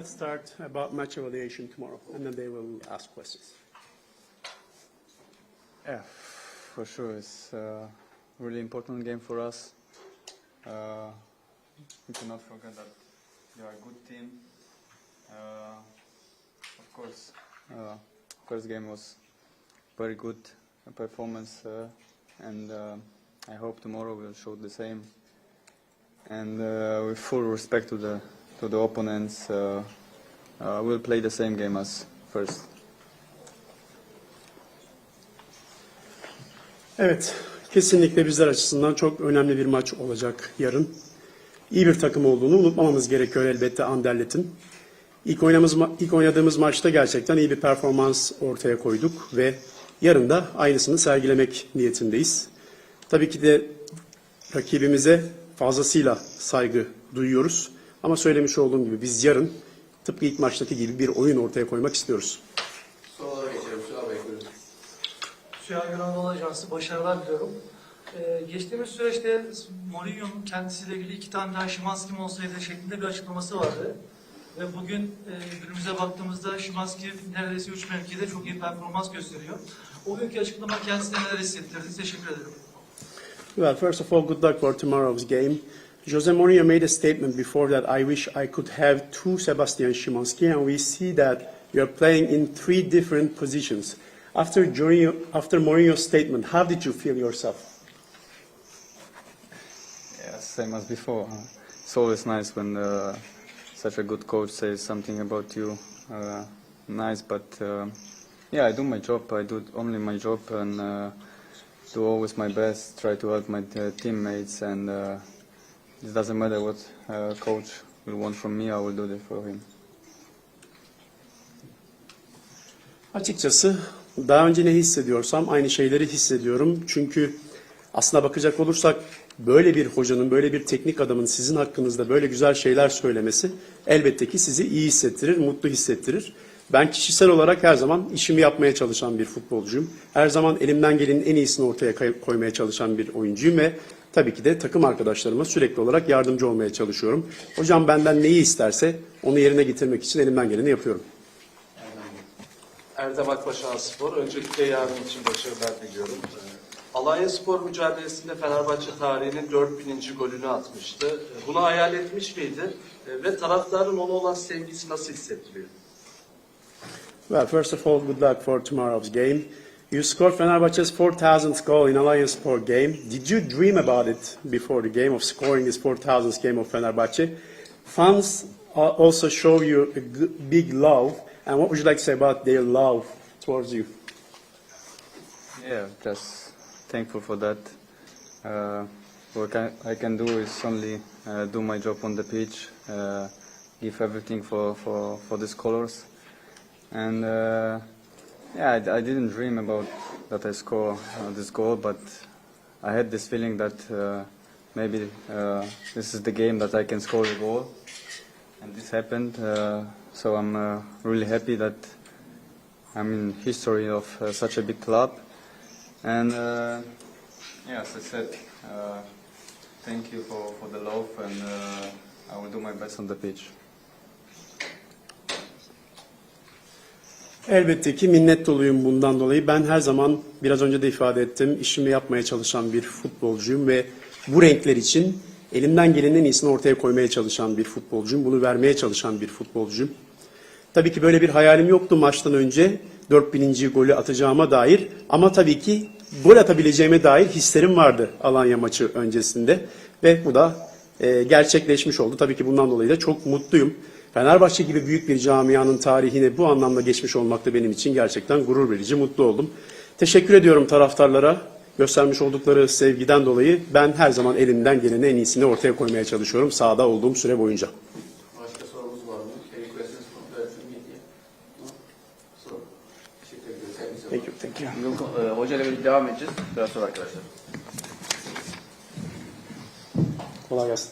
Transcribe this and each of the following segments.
Let's start about match evaluation tomorrow, and then they will ask questions. Yeah, for sure. It's a really important game for us. Uh, we cannot forget that they are a good team. Uh, of course, uh, first game was very good performance, uh, and uh, I hope tomorrow we'll show the same. And uh, with full respect to the to the opponents, uh, uh, we'll play the same game as first. Evet, kesinlikle bizler açısından çok önemli bir maç olacak yarın. İyi bir takım olduğunu unutmamamız gerekiyor elbette Anderlet'in. İlk, oynamız, ilk oynadığımız maçta gerçekten iyi bir performans ortaya koyduk ve yarın da aynısını sergilemek niyetindeyiz. Tabii ki de rakibimize fazlasıyla saygı duyuyoruz. Ama söylemiş olduğum gibi biz yarın tıpkı ilk maçtaki gibi bir oyun ortaya koymak istiyoruz. Sorulara geçelim. Süha Bey buyurun. Süha Günanlı Ajansı başarılar diliyorum. Ee, geçtiğimiz süreçte Mourinho'nun kendisiyle ilgili iki tane daha Şimanski mi olsaydı şeklinde bir açıklaması vardı. Ve bugün e, günümüze baktığımızda Şimanski neredeyse üç mevkide çok iyi performans gösteriyor. O günkü açıklama kendisine neler hissettirdi? Teşekkür ederim. Well, first of all, good luck for tomorrow's game. Jose Mourinho made a statement before that I wish I could have two Sebastian Szymanski, and we see that you are playing in three different positions. After, Mourinho, after Mourinho's statement, how did you feel yourself? Yeah, same as before. It's always nice when uh, such a good coach says something about you. Uh, nice, but uh, yeah, I do my job. I do only my job and uh, do always my best. Try to help my uh, teammates, and uh, it doesn't matter what uh, coach will want from me. I will do that for him. Açıkçası daha önce ne hissediyorsam aynı şeyleri hissediyorum. Çünkü aslına bakacak olursak böyle bir hocanın, böyle bir teknik adamın sizin hakkınızda böyle güzel şeyler söylemesi elbette ki sizi iyi hissettirir, mutlu hissettirir. Ben kişisel olarak her zaman işimi yapmaya çalışan bir futbolcuyum. Her zaman elimden gelenin en iyisini ortaya koymaya çalışan bir oyuncuyum ve tabii ki de takım arkadaşlarıma sürekli olarak yardımcı olmaya çalışıyorum. Hocam benden neyi isterse onu yerine getirmek için elimden geleni yapıyorum. Erdem Akbaşan Spor. Öncelikle yarın için başarılar diliyorum. Ee, Alanya Spor mücadelesinde Fenerbahçe tarihinin 4000. golünü atmıştı. Ee, Bunu hayal etmiş miydi? Ee, Ve taraftarın ona olan sevgisi nasıl hissettiriyor? Well, first of all, good luck for tomorrow's game. You scored Fenerbahçe's 4,000th goal in Alliance Sport game. Did you dream about it before the game of scoring this 4,000th game of Fenerbahçe? Fans also show you a big love. And what would you like to say about their love towards you? Yeah, just thankful for that. Uh, what I, I can do is only uh, do my job on the pitch, uh, give everything for, for, for these colors. And uh, yeah, I, I didn't dream about that I score uh, this goal, but I had this feeling that uh, maybe uh, this is the game that I can score a goal. And this happened, uh, so I'm uh, really happy that I'm in history of uh, such a big club. And uh, yeah, as I said, thank you for, for the love, and I will do my best on the pitch. Elbette ki minnet doluyum bundan dolayı. Ben her zaman biraz önce de ifade ettim. işimi yapmaya çalışan bir futbolcuyum ve bu renkler için elimden gelenin en iyisini ortaya koymaya çalışan bir futbolcuyum. Bunu vermeye çalışan bir futbolcuyum. Tabii ki böyle bir hayalim yoktu maçtan önce 4000. golü atacağıma dair ama tabii ki gol atabileceğime dair hislerim vardı Alanya maçı öncesinde ve bu da e, gerçekleşmiş oldu. Tabii ki bundan dolayı da çok mutluyum. Fenerbahçe gibi büyük bir camianın tarihine bu anlamda geçmiş olmak da benim için gerçekten gurur verici, mutlu oldum. Teşekkür ediyorum taraftarlara göstermiş oldukları sevgiden dolayı. Ben her zaman elimden gelenin en iyisini ortaya koymaya çalışıyorum sahada olduğum süre boyunca. Başka sorumuz var mı? Thank you. Thank you, e, hocayla birlikte devam edeceğiz. Biraz sonra arkadaşlar. Kolay gelsin.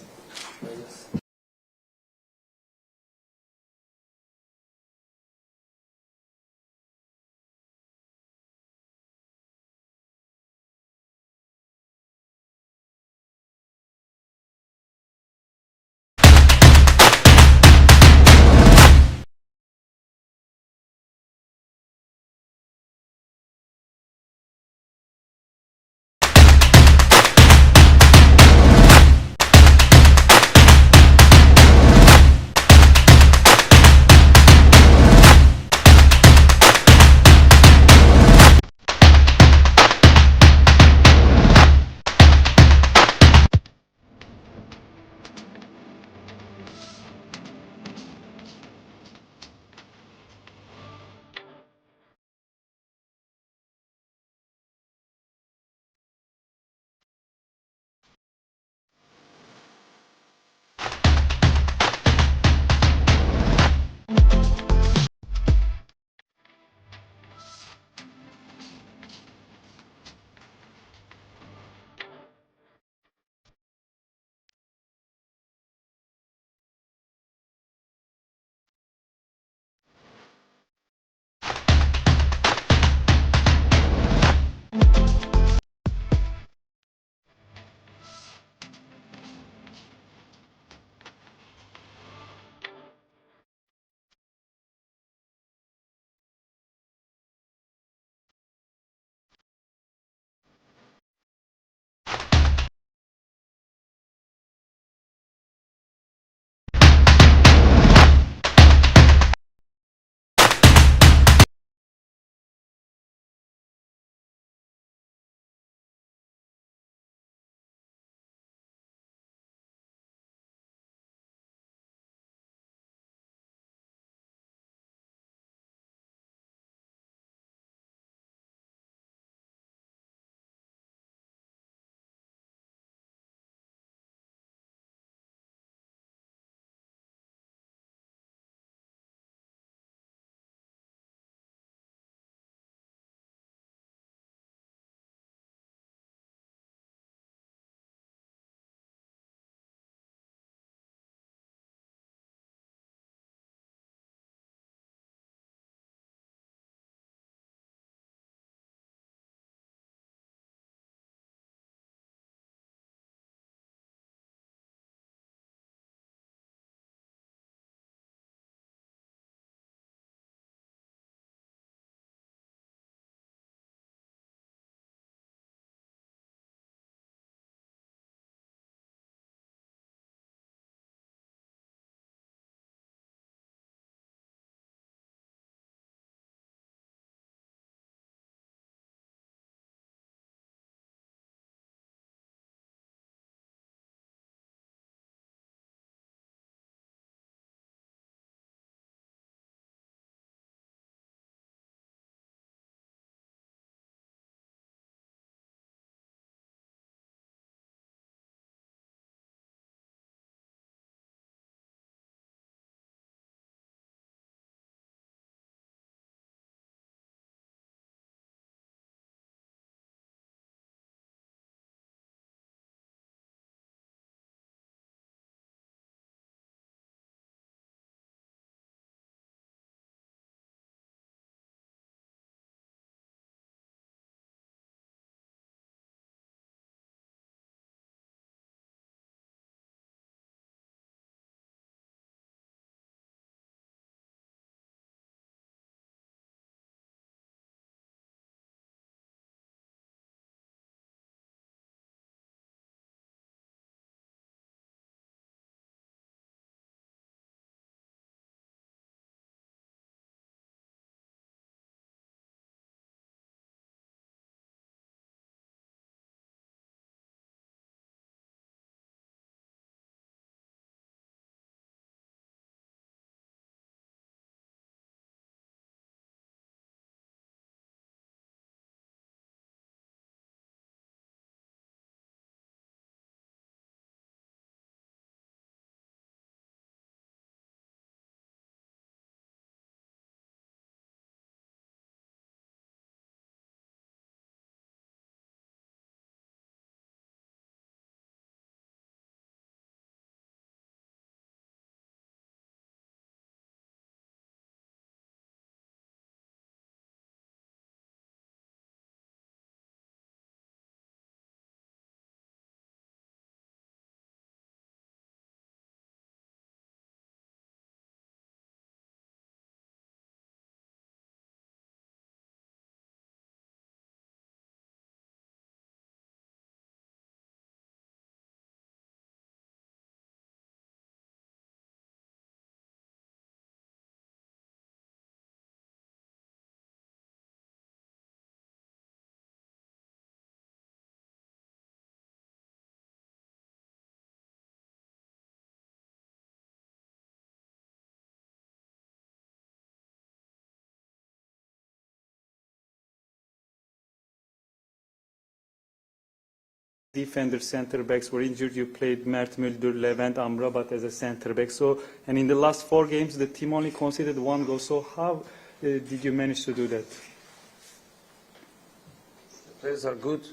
Defender center backs were injured. You played Mert Müldür, Levent Amrabat as a center back. So, and in the last four games, the team only conceded one goal. So, how uh, did you manage to do that? The players are good.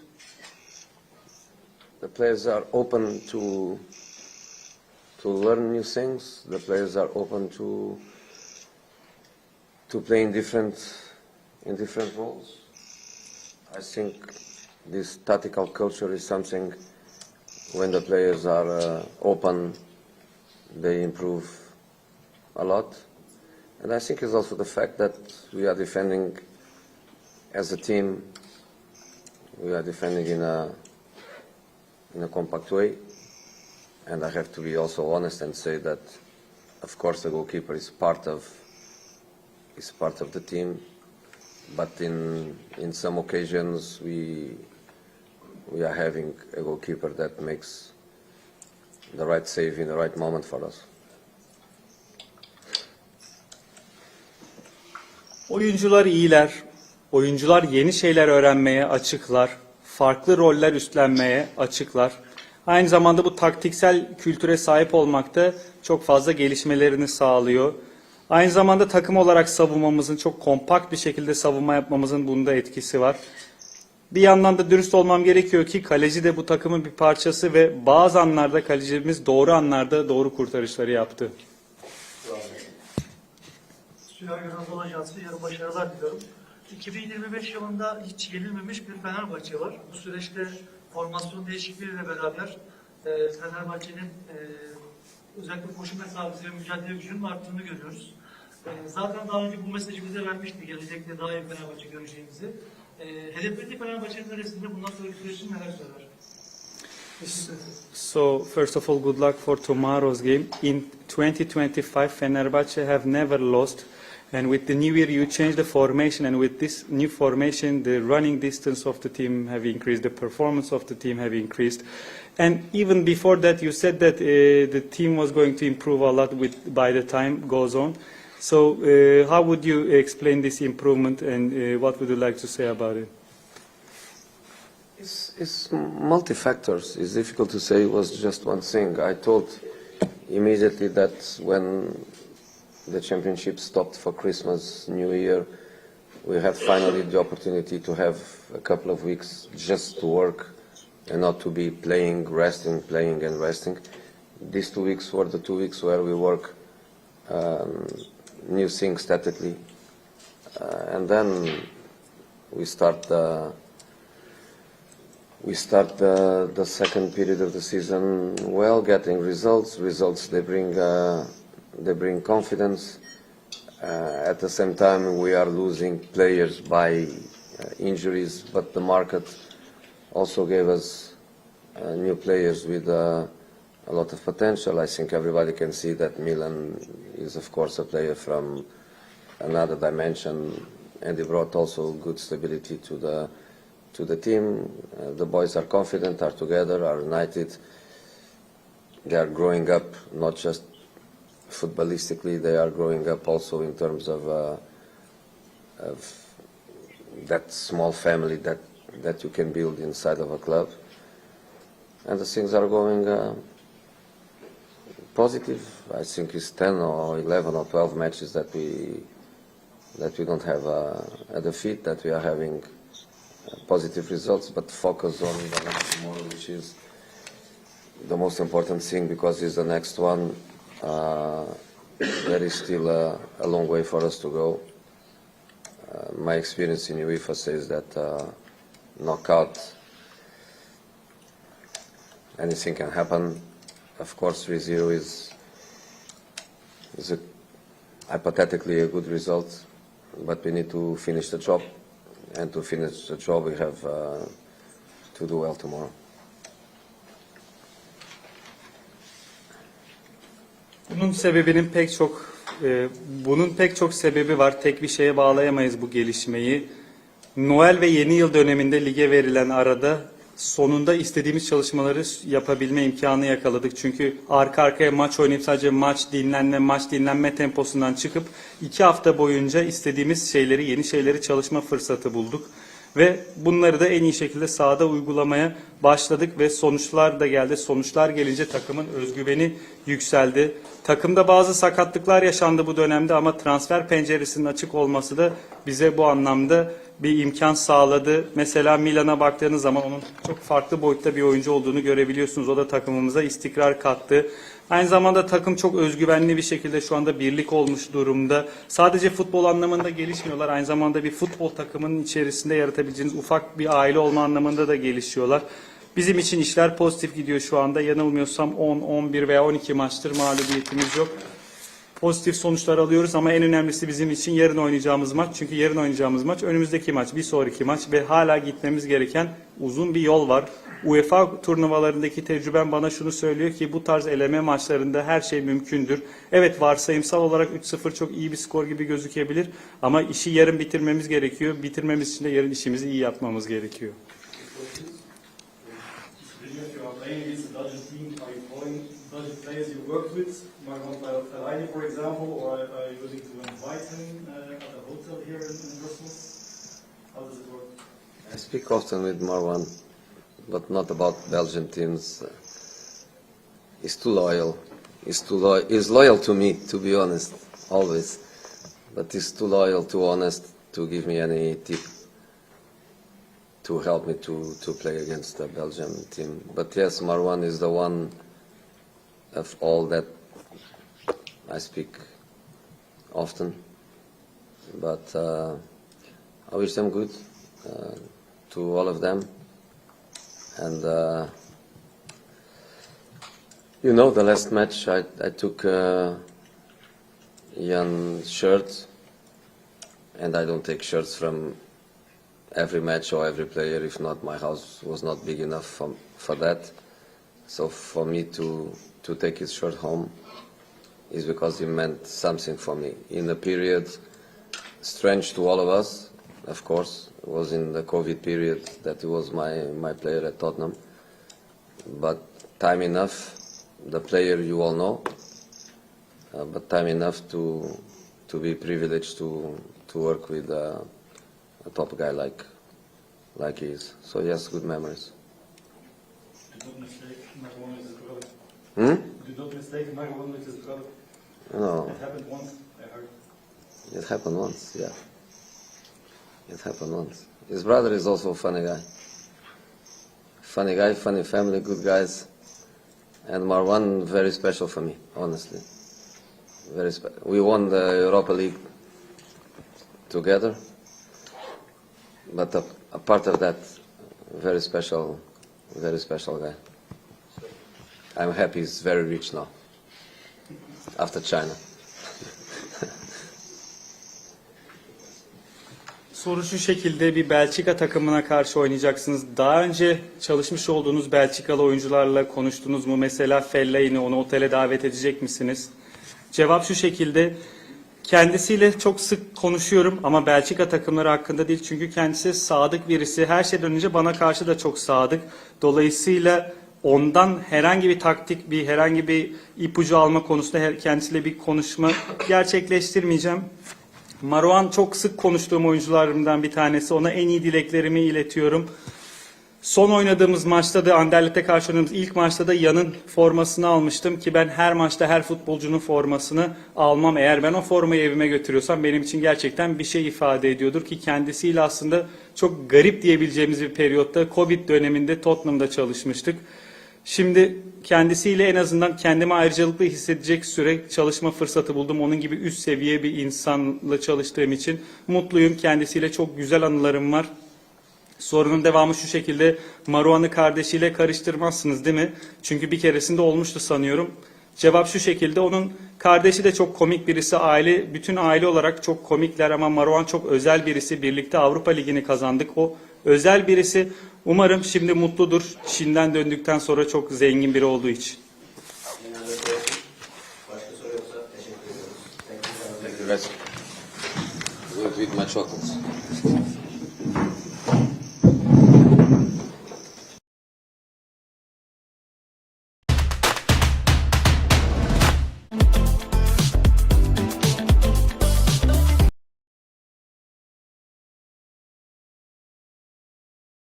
The players are open to to learn new things. The players are open to to play in different in different roles. I think this tactical culture is something when the players are uh, open, they improve a lot. And I think it's also the fact that we are defending as a team we are defending in a in a compact way, and I have to be also honest and say that, of course, the goalkeeper is part of is part of the team, but in in some occasions we we are having a goalkeeper that makes the right save in the right moment for us. Oyuncular iyiler. Oyuncular yeni şeyler öğrenmeye açıklar. Farklı roller üstlenmeye açıklar. Aynı zamanda bu taktiksel kültüre sahip olmakta çok fazla gelişmelerini sağlıyor. Aynı zamanda takım olarak savunmamızın çok kompakt bir şekilde savunma yapmamızın bunda etkisi var. Bir yandan da dürüst olmam gerekiyor ki kaleci de bu takımın bir parçası ve bazı anlarda kalecimiz doğru anlarda doğru kurtarışları yaptı. Süper Anadolu Ajansı yarın başarılar diliyorum. 2025 yılında hiç yenilmemiş bir Fenerbahçe var. Bu süreçte formasyon değişikliğiyle beraber e, Fenerbahçe'nin e, özellikle koşu mesafesi ve mücadele gücünün arttığını görüyoruz. E, zaten daha önce bu mesajı bize vermişti. Gelecekte daha iyi Fenerbahçe göreceğimizi. Neler söyler? So, first of all, good luck for tomorrow's game. In 2025, Fenerbahce have never lost. And with the new year, you change the formation. And with this new formation, the running distance of the team have increased, the performance of the team have increased. And even before that, you said that uh, the team was going to improve a lot with, by the time goes on. So, uh, how would you explain this improvement and uh, what would you like to say about it? It's, it's multi-factors. It's difficult to say it was just one thing. I told immediately that when the championship stopped for Christmas, New Year, we had finally the opportunity to have a couple of weeks just to work and not to be playing, resting, playing and resting. These two weeks were the two weeks where we work um, new things statically. Uh, and then we start the we start the, the second period of the season well, getting results. Results they bring uh, they bring confidence. Uh, at the same time, we are losing players by uh, injuries, but the market also gave us uh, new players with uh, a lot of potential. I think everybody can see that Milan is, of course, a player from another dimension, and he brought also good stability to the to the team. Uh, the boys are confident, are together, are united. They are growing up, not just footballistically, they are growing up also in terms of, uh, of that small family that, that you can build inside of a club. And the things are going uh, positive. I think it's 10 or 11 or 12 matches that we that we don't have a, a defeat, that we are having uh, positive results, but focus on the next tomorrow, which is the most important thing because it's the next one. Uh, there is still a, a long way for us to go. Uh, my experience in UEFA says that uh, knockout, anything can happen. Of course, 3-0 is, is a, hypothetically a good result, but we need to finish the job. And to finish the job, we have uh, to do well tomorrow. Bunun sebebinin pek çok e, bunun pek çok sebebi var. Tek bir şeye bağlayamayız bu gelişmeyi. Noel ve Yeni Yıl döneminde lige verilen arada sonunda istediğimiz çalışmaları yapabilme imkanı yakaladık. Çünkü arka arkaya maç oynayıp sadece maç dinlenme, maç dinlenme temposundan çıkıp iki hafta boyunca istediğimiz şeyleri, yeni şeyleri çalışma fırsatı bulduk. Ve bunları da en iyi şekilde sahada uygulamaya başladık ve sonuçlar da geldi. Sonuçlar gelince takımın özgüveni yükseldi. Takımda bazı sakatlıklar yaşandı bu dönemde ama transfer penceresinin açık olması da bize bu anlamda bir imkan sağladı. Mesela Milan'a baktığınız zaman onun çok farklı boyutta bir oyuncu olduğunu görebiliyorsunuz. O da takımımıza istikrar kattı. Aynı zamanda takım çok özgüvenli bir şekilde şu anda birlik olmuş durumda. Sadece futbol anlamında gelişmiyorlar. Aynı zamanda bir futbol takımının içerisinde yaratabileceğiniz ufak bir aile olma anlamında da gelişiyorlar. Bizim için işler pozitif gidiyor şu anda. Yanılmıyorsam 10, 11 veya 12 maçtır mağlubiyetimiz yok pozitif sonuçlar alıyoruz ama en önemlisi bizim için yarın oynayacağımız maç. Çünkü yarın oynayacağımız maç önümüzdeki maç, bir sonraki maç ve hala gitmemiz gereken uzun bir yol var. UEFA turnuvalarındaki tecrübem bana şunu söylüyor ki bu tarz eleme maçlarında her şey mümkündür. Evet varsayımsal olarak 3-0 çok iyi bir skor gibi gözükebilir ama işi yarın bitirmemiz gerekiyor. Bitirmemiz için de yarın işimizi iyi yapmamız gerekiyor. If you Fellaini, for example, or are you willing to invite him uh, at a hotel here in, in Brussels? How does it work? I speak often with Marwan, but not about Belgian teams. He's too loyal. He's too loyal. He's loyal to me, to be honest, always. But he's too loyal, too honest to give me any tip to help me to, to play against the Belgian team. But yes, Marwan is the one of all that I speak often. But uh, I wish them good uh, to all of them. And uh, you know, the last match I, I took uh, Jan's shirt, and I don't take shirts from every match or every player. If not, my house was not big enough for, for that. So for me to to take his shirt home is because he meant something for me in a period strange to all of us. Of course, it was in the COVID period that he was my my player at Tottenham. But time enough, the player you all know. Uh, but time enough to to be privileged to to work with a top guy like like he is. So yes, good memories. Do not mistake Marwan with his brother. Hmm? Do not mistake Marwan with brother. No, It happened once, I heard. it happened once. Yeah, it happened once. His brother is also a funny guy. Funny guy, funny family, good guys, and Marwan very special for me, honestly. Very special. We won the Europa League together, but a, a part of that, very special, very special guy. I'm happy he's very rich now, after China. Soru şu şekilde bir Belçika takımına karşı oynayacaksınız. Daha önce çalışmış olduğunuz Belçikalı oyuncularla konuştunuz mu? Mesela Fellaini onu otele davet edecek misiniz? Cevap şu şekilde. Kendisiyle çok sık konuşuyorum ama Belçika takımları hakkında değil. Çünkü kendisi sadık birisi. Her şeyden önce bana karşı da çok sadık. Dolayısıyla ondan herhangi bir taktik, bir herhangi bir ipucu alma konusunda kendisiyle bir konuşma gerçekleştirmeyeceğim. Marouan çok sık konuştuğum oyuncularımdan bir tanesi. Ona en iyi dileklerimi iletiyorum. Son oynadığımız maçta da Anderlet'e karşı oynadığımız ilk maçta da Yan'ın formasını almıştım ki ben her maçta her futbolcunun formasını almam. Eğer ben o formayı evime götürüyorsam benim için gerçekten bir şey ifade ediyordur ki kendisiyle aslında çok garip diyebileceğimiz bir periyotta Covid döneminde Tottenham'da çalışmıştık. Şimdi kendisiyle en azından kendimi ayrıcalıklı hissedecek süre çalışma fırsatı buldum. Onun gibi üst seviye bir insanla çalıştığım için mutluyum. Kendisiyle çok güzel anılarım var. Sorunun devamı şu şekilde Maruan'ı kardeşiyle karıştırmazsınız değil mi? Çünkü bir keresinde olmuştu sanıyorum. Cevap şu şekilde onun kardeşi de çok komik birisi. Aile bütün aile olarak çok komikler ama Maruan çok özel birisi. Birlikte Avrupa Ligi'ni kazandık. O özel birisi. Umarım şimdi mutludur. Çin'den döndükten sonra çok zengin biri olduğu için. Başka soru yoksa teşekkür ediyoruz. Thank you. Thank you